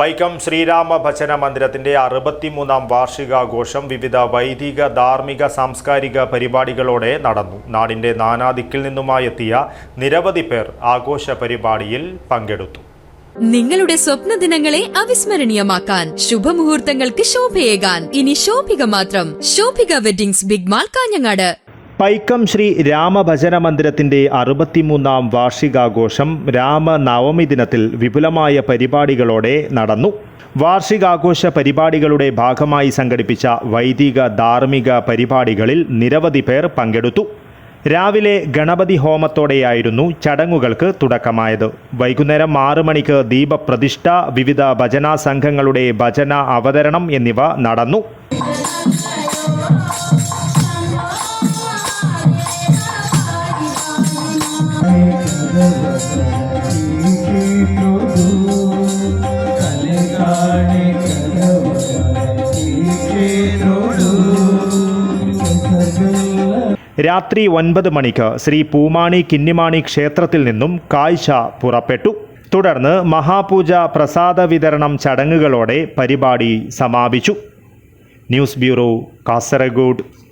പൈക്കം ശ്രീരാമ ഭജന മന്ദിരത്തിന്റെ അറുപത്തിമൂന്നാം വാർഷികാഘോഷം വിവിധ വൈദിക ധാർമ്മിക സാംസ്കാരിക പരിപാടികളോടെ നടന്നു. നാടിന്റെ നാനാദിക്കിൽ നിന്നുമായി എത്തിയ നിരവധി പേർ ആഘോഷ പരിപാടിയിൽ പങ്കെടുത്തു. നിങ്ങളുടെ സ്വപ്ന ദിനങ്ങളെ അവിസ്മരണീയമാക്കാൻ ശുഭമുഹൂർത്തങ്ങൾക്ക് ശോഭയേകാൻ ഇനി ശോഭിക മാത്രം. Shobhika weddings big mall Kanhangad. Paikkam Sree രാമഭജന മന്ദിരത്തിന്റെ അറുപത്തിമൂന്നാം വാർഷികാഘോഷം രാമനവമി ദിനത്തിൽ വിപുലമായ പരിപാടികളോടെ നടന്നു. വാർഷികാഘോഷ പരിപാടികളുടെ ഭാഗമായി സംഘടിപ്പിച്ച വൈദിക ധാർമ്മിക പരിപാടികളിൽ നിരവധി പേർ പങ്കെടുത്തു. രാവിലെ ഗണപതി ഹോമത്തോടെയായിരുന്നു ചടങ്ങുകൾക്ക് തുടക്കമായത്. വൈകുന്നേരം ആറ് മണിക്ക് ദീപപ്രതിഷ്ഠ വിവിധ ഭജനാ സംഘങ്ങളുടെ ഭജന അവതരണം എന്നിവ നടന്നു. രാത്രി ഒൻപത് മണിക്ക് ശ്രീ പൂമാണി കിന്നിമാണി ക്ഷേത്രത്തിൽ നിന്നും കാഴ്ച പുറപ്പെട്ടു. തുടർന്ന് മഹാപൂജ പ്രസാദ വിതരണം ചടങ്ങുകളോടെ പരിപാടി സമാപിച്ചു. News bureau Kasaragod.